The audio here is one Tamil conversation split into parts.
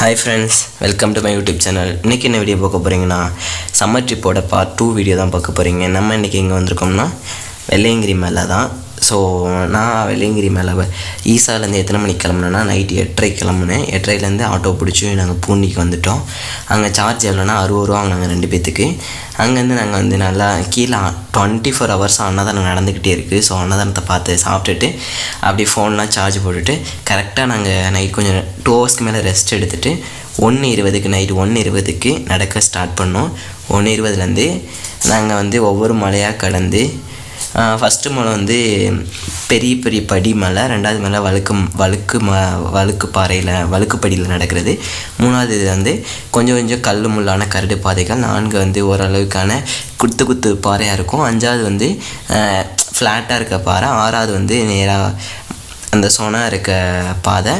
Hi friends welcome to my YouTube channel இன்றைக்கி என்ன வீடியோ பார்க்க போகிறீங்கன்னா சம்மர் ட்ரிப்போட பார்ட் டூ வீடியோ தான் பார்க்க போகிறீங்க நம்ம இன்றைக்கி எங்கே வந்திருக்கோம்னா வெள்ளையங்கிரி மேலே தான் ஸோ நான் வெள்ளியங்கிரி மேலே ஈசாலேருந்து எத்தனை மணிக்கு கிளம்புனேன்னா நைட்டு எட்டரை கிளம்புனேன். எட்டரைலேருந்து ஆட்டோ பிடிச்சி நாங்கள் பூண்டிக்கு வந்துட்டோம். அங்கே சார்ஜ் எவ்வளோனா அறுபது ரூபா நாங்கள் ரெண்டு பேத்துக்கு. அங்கேருந்து நாங்கள் வந்து நல்லா கீழே டுவெண்ட்டி ஃபோர் ஹவர்ஸ் அன்னதானம் நடந்துக்கிட்டே இருக்குது ஸோ அன்னதானத்தை பார்த்து சாப்பிட்டுட்டு அப்படியே ஃபோன்லாம் சார்ஜ் போட்டுட்டு கரெக்டாக நாங்கள் நைட் கொஞ்சம் டூ ஹவர்ஸ்க்கு மேலே ரெஸ்ட் எடுத்துகிட்டு ஒன்று இருபதுக்கு நைட்டு ஒன்று இருபதுக்கு நடக்க ஸ்டார்ட் பண்ணோம். ஒன்று இருபதுலேருந்து நாங்கள் வந்து ஒவ்வொரு மலையாக கடந்து ஃபஸ்ட்டு மலை வந்து பெரிய பெரிய படி மலை ரெண்டாவது மலை வழுக்கு வழுக்கு ம வழுக்கு பாறையில் வழுக்குப்படியில் நடக்கிறது. மூணாவது இது வந்து கொஞ்சம் கொஞ்சம் கல் முள்ளான கரடு பாதைகள். நான்கு வந்து ஓரளவுக்கான குத்து குத்து பாறையாக இருக்கும். அஞ்சாவது வந்து ஃப்ளாட்டாக இருக்க பாறை. ஆறாவது வந்து நேராக அந்த சோனா இருக்க பாதை.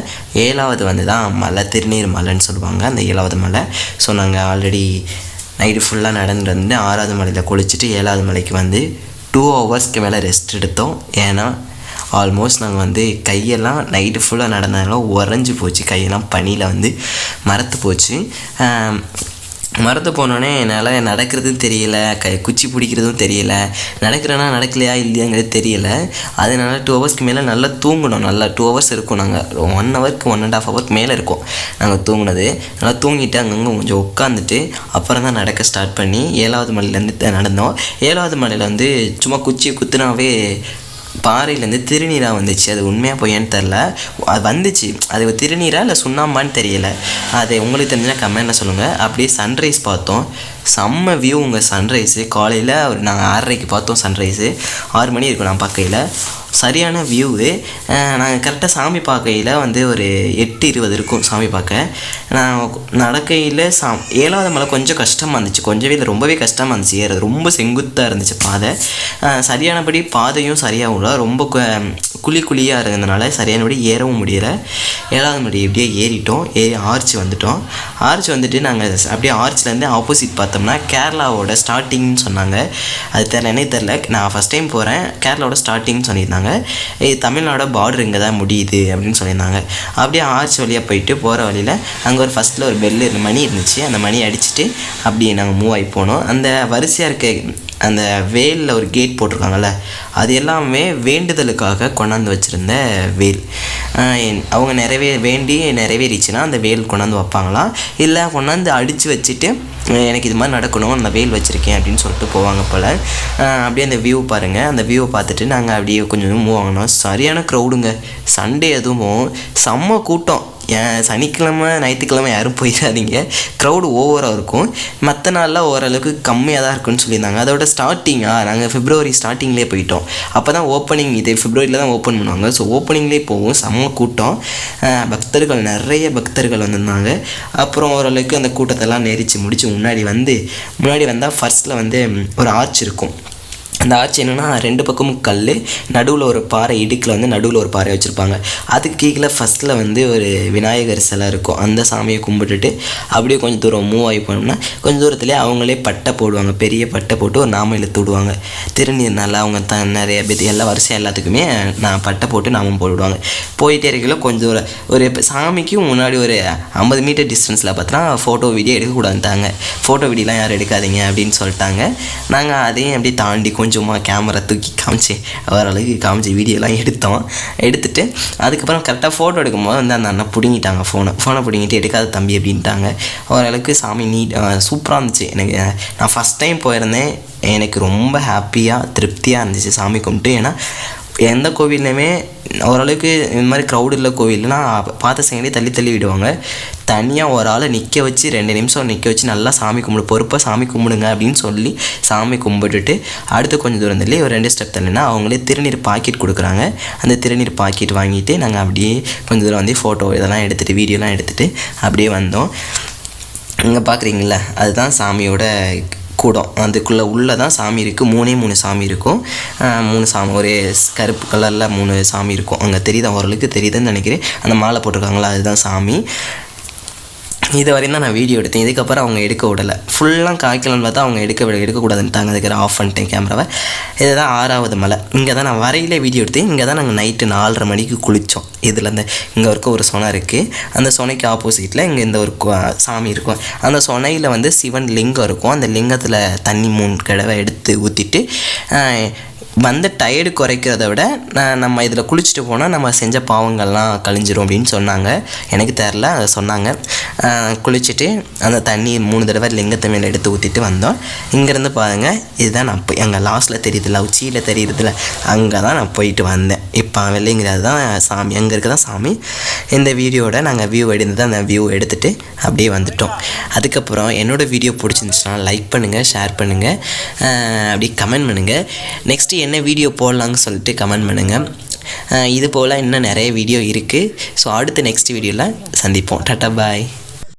ஏழாவது வந்து தான் மலை திருநீர் மலைன்னு சொல்லுவாங்க. அந்த ஏழாவது மலை. ஸோ நாங்கள் ஆல்ரெடி நைட்டு ஃபுல்லாக நடந்துட்டு வந்து ஆறாவது மலையில் குளிச்சுட்டு ஏழாவது மலைக்கு வந்து டூ ஹவர்ஸ்க்கு மேலே ரெஸ்ட் எடுத்தோம். ஏன்னா ஆல்மோஸ்ட் நாங்கள் வந்து கையெல்லாம் நைட்டு ஃபுல்லாக நடந்ததுனால உறைஞ்சி போச்சு. கையெல்லாம் பனியில் வந்து மரத்து போச்சு. மரத்து போனோடனே என்னால் நடக்கிறதும் தெரியல கை குச்சி பிடிக்கிறதும் தெரியல. நடக்கிறேன்னா நடக்கலையா இல்லையாங்கிறது தெரியல. அதனால டூ ஹவர்ஸ்க்கு மேலே நல்லா தூங்கணும். நல்லா டூ ஹவர்ஸ் இருக்கும் நாங்கள் ஒன் ஹவருக்கு ஒன் அண்ட் ஆஃப் ஹவருக்கு மேலே இருக்கும். நாங்கள் தூங்கினது. நல்லா தூங்கிட்டு அங்கங்கே கொஞ்சம் உட்காந்துட்டு அப்புறம் தான் நடக்க ஸ்டார்ட் பண்ணி ஏழாவது மலையிலேருந்து நடந்தோம். ஏழாவது மலையில் வந்து சும்மா குச்சி குத்துனாவே பாறையிலேருந்து திருநீராக வந்துச்சு. அது உண்மையாக பொய்யான்னு தெரில. அது வந்துச்சு. அது திருநீரா இல்லை சுண்ணாம்பான்னு தெரியல. அது உங்களுக்கு தெரிஞ்சுன்னா கமெண்டில் சொல்லுங்கள் அப்படியே சன்ரைஸ் பார்த்தோம். செம்ம வியூ உங்கள் சன்ரைஸு காலையில் ஒரு நாங்கள் ஆறரைக்கு பார்த்தோம் சன்ரைஸு ஆறு மணி இருக்கும் நான் பார்க்கையில். சரியான வியூவு நாங்கள் கரெக்டாக சாமி பார்க்கையில் வந்து ஒரு எட்டு இருபது இருக்கும் சாமி பார்க்க. நான் நடக்கையில் சா ஏழாவது மலை கொஞ்சம் கஷ்டமாக இருந்துச்சு. கொஞ்சமே இல்லை ரொம்பவே கஷ்டமாக இருந்துச்சு ஏறது ரொம்ப செங்குத்தாக இருந்துச்சு பாதை. சரியானபடி பாதையும் சரியாகவும் இல்லை ரொம்ப குழி குழியாக இருந்ததுனால சரியானபடி ஏறவும் முடியலை. ஏழாவது மடி இப்படியே ஏறிட்டோம். ஏறி ஆர்ச் வந்துட்டோம். ஆர்ச் வந்துட்டு நாங்கள் அப்படியே ஆர்ச்லேருந்து ஆப்போசிட் பார்த்தோம்னா கேரளாவோட ஸ்டார்டிங்னு சொன்னாங்க. அது தெரில என்னே தெரில நான் ஃபஸ்ட் டைம் போகிறேன் கேரளாவோட ஸ்டார்டிங்னு சொல்லியிருந்தாங்க. இது தமிழ்நாட பார்டர் இங்கே தான் முடியுது அப்படின்னு சொல்லியிருந்தாங்க. அப்படியே ஆர்ச் வழியாக போயிட்டு போகிற வழியில் அங்கே ஒரு ஃபஸ்ட்டில் ஒரு பெல்லு மணி இருந்துச்சு. அந்த மணி அடிச்சுட்டு அப்படியே நாங்கள் மூவ் ஆகி போனோம். அந்த வரிசையாக இருக்க அந்த வேலில் ஒரு கேட் போட்டிருக்காங்கல்ல அது எல்லாமே வேண்டுதலுக்காக கொண்டாந்து வச்சுருந்த வேல். அவங்க நிறைவே வேண்டி நிறைவேறிச்சுன்னா அந்த வேல் கொண்டாந்து வைப்பாங்களாம் இல்லை கொண்டாந்து அடித்து வச்சுட்டு எனக்கு இது மாதிரி நடக்கணும் அந்த வேல் வச்சுருக்கேன் அப்படின்னு சொல்லிட்டு போவாங்க போல். அப்படியே அந்த வியூ பாருங்கள் அந்த வியூவை பார்த்துட்டு நாங்கள் அப்படியே கொஞ்சம் மூவ் ஆகணும். சரியான க்ரௌடுங்க சண்டே எதுவும் செம்ம கூட்டம். சனிக்கிழமை ஞாயிற்றுக்கிழமை யாரும் போயிடாதீங்க. க்ரௌடு ஓவராக இருக்கும். மற்ற நாளில் ஓரளவுக்கு கம்மியாக தான் இருக்குன்னு சொல்லியிருந்தாங்க. அதோட ஸ்டார்டிங்காக நாங்கள் ஃபிப்ரவரி ஸ்டார்டிங்லேயே போயிட்டோம். அப்போ தான் ஓப்பனிங் இது ஃபிப்ரவரியில் தான் ஓப்பன் பண்ணுவாங்க. ஸோ ஓப்பனிங்லேயே போவோம். செம்ம கூட்டம். பக்தர்கள் நிறைய பக்தர்கள் வந்திருந்தாங்க. அப்புறம் ஓரளவுக்கு அந்த கூட்டத்தெல்லாம் நெரிச்சு முடித்து முன்னாடி வந்து முன்னாடி வந்தால் ஃபர்ஸ்ட்டில் வந்து ஒரு ஆர்ச் இருக்கும். அந்த ஆர்ச் என்னென்னா ரெண்டு பக்கமும் கல் நடுவில் ஒரு பாறை இடுக்கில் வந்து நடுவில் ஒரு பாறை வச்சுருப்பாங்க. அதுக்கு கீழே ஃபஸ்ட்டில் வந்து ஒரு விநாயகர் சிலை இருக்கும். அந்த சாமியை கும்பிட்டுட்டு அப்படியே கொஞ்சம் தூரம் மூவ் ஆகி போனோம்னா கொஞ்சம் தூரத்துலேயே அவங்களே பட்டை போடுவாங்க. பெரிய பட்டை போட்டு ஒரு நாமம் இழுத்து விடுவாங்க. திருநீர் நல்லா அவங்க த நிறைய பேர் எல்லா வருஷம் எல்லாத்துக்குமே நான் பட்டை போட்டு நாமம் போடுவாங்க. போயிட்டே இருக்கல கொஞ்சம் தூரம் ஒரு சாமிக்கும் முன்னாடி ஒரு ஐம்பது மீட்டர் டிஸ்டன்ஸில் பார்த்தோன்னா ஃபோட்டோ வீடியோ எடுக்கக்கூடாதுட்டாங்க ஃபோட்டோ வீடியோலாம் யாரும் எடுக்காதீங்க அப்படின்னு சொல்லிட்டாங்க. நாங்கள் அதையும் அப்படியே தாண்டி கொஞ்சம் கொஞ்சமாக கேமரா தூக்கி காமிச்சு ஓரளவுக்கு காமிச்சு வீடியோலாம் எடுத்தோம் எடுத்துகிட்டு அதுக்கப்புறம் கரெக்டாக ஃபோட்டோ எடுக்கும்போது வந்து அந்த அண்ணன் பிடுங்கிட்டாங்க ஃபோனை ஃபோனை பிடுங்கிட்டு எடுக்காத தம்பி அப்படின்ட்டாங்க. ஓரளவுக்கு சாமி நீட் சூப்பராக இருந்துச்சு. எனக்கு நான் ஃபஸ்ட் டைம் போயிருந்தேன். எனக்கு ரொம்ப ஹாப்பியாக திருப்தியாக இருந்துச்சு சாமி கும்பிட்டு. ஏன்னா எந்த கோவில்லையுமே ஓரளவுக்கு இந்த மாதிரி க்ரௌடு இல்லை கோவில்லாம் பார்த்த செகண்டே தள்ளி தள்ளி விடுவாங்க. தனியாக ஒரு ஆளை நிற்க வச்சு ரெண்டு நிமிஷம் நிற்க வச்சு நல்லா சாமி கும்பிடு பொறுப்பாக சாமி கும்பிடுங்க அப்படின்னு சொல்லி சாமி கும்பிட்டுட்டு அடுத்து கொஞ்சம் தூரம் தள்ளி ஒரு ரெண்டு ஸ்டெப் தள்ளினா அவங்களே திருநீர் பாக்கெட் கொடுக்குறாங்க. அந்த திருநீர் பாக்கெட் வாங்கிட்டு நாங்கள் அப்படியே கொஞ்சம் தூரம் வந்து ஃபோட்டோ இதெல்லாம் எடுத்துகிட்டு வீடியோலாம் எடுத்துகிட்டு அப்படியே வந்தோம். இங்கே பார்க்குறீங்களா அதுதான் சாமியோட கூடம். அதுக்குள்ளே உள்ளே தான் சாமி இருக்குது மூணே மூணு சாமி இருக்கும். மூணு சாமி ஒரே கருப்பு கலரில் மூணு சாமி இருக்கும். அங்கே தெரியுதா ஓரளவுக்கு தெரியுதுன்னு நினைக்கிறேன். அந்த மாலை போட்டிருக்காங்களா? அதுதான் சாமி. இது வரையும் தான் நான் வீடியோ எடுத்தேன். இதுக்கப்புறம் அவங்க எடுக்க விடலை. ஃபுல்லாக காய்க்கலன்னு பார்த்தா அவங்க எடுக்க விட எடுக்கக்கூடாதுன்ட்டாங்க. அதுக்கு ஆஃப் பண்ணிட்டேன் கேமராவை. இதுதான் ஆறாவது மலை. இங்கே தான் நான் வரையில வீடியோ எடுத்தேன். இங்கே தான் நாங்கள் நைட்டு நாலரை மணிக்கு குளித்தோம். இதில் இந்த இங்கே இருக்க ஒரு சொனை இருக்குது அந்த சொனைக்கு ஆப்போசிட்டில் இங்கே இந்த ஒரு கு- சாமி இருக்கும். அந்த சொனையில் வந்து சிவன் லிங்கம் இருக்கும். அந்த லிங்கத்தில் தண்ணி மூணு கிழவை எடுத்து ஊற்றிட்டு வந்த டயர்டு குறைக்கிறத விட நான் நம்ம இதில் குளிச்சுட்டு போனால் நம்ம செஞ்ச பாவங்கள்லாம் கழிஞ்சிரும் அப்படின்னு சொன்னாங்க. எனக்கு தெரில அதை சொன்னாங்க. குளிச்சுட்டு அந்த தண்ணி மூணு தடவை லிங்கத்தை மேலே எடுத்து ஊற்றிட்டு வந்தோம். இங்கேருந்து பாருங்கள் இதுதான் நான் போய் அங்கே லாஸ்ட்டில் தெரியுதுல உச்சியில் தெரியுதுல அங்கே தான் நான் போயிட்டு வந்தேன். இப்போ வெள்ளைங்கிறது தான் சாமி அங்கே இருக்க தான் சாமி. இந்த வீடியோட நாங்கள் வியூ எடுத்து அந்த வியூ எடுத்துகிட்டு அப்படியே வந்துட்டோம். அதுக்கப்புறம் என்னோடய வீடியோ பிடிச்சிருந்துச்சுன்னா லைக் பண்ணுங்கள் ஷேர் பண்ணுங்கள் அப்படியே கமெண்ட் பண்ணுங்கள் நெக்ஸ்ட்டு என்ன வீடியோ போடலான்னு சொல்லிட்டு கமெண்ட் பண்ணுங்கள் இது போல் இன்னும் நிறைய வீடியோ இருக்குது ஸோ அடுத்த நெக்ஸ்ட் வீடியோவில் சந்திப்போம். டாட்டா பாய்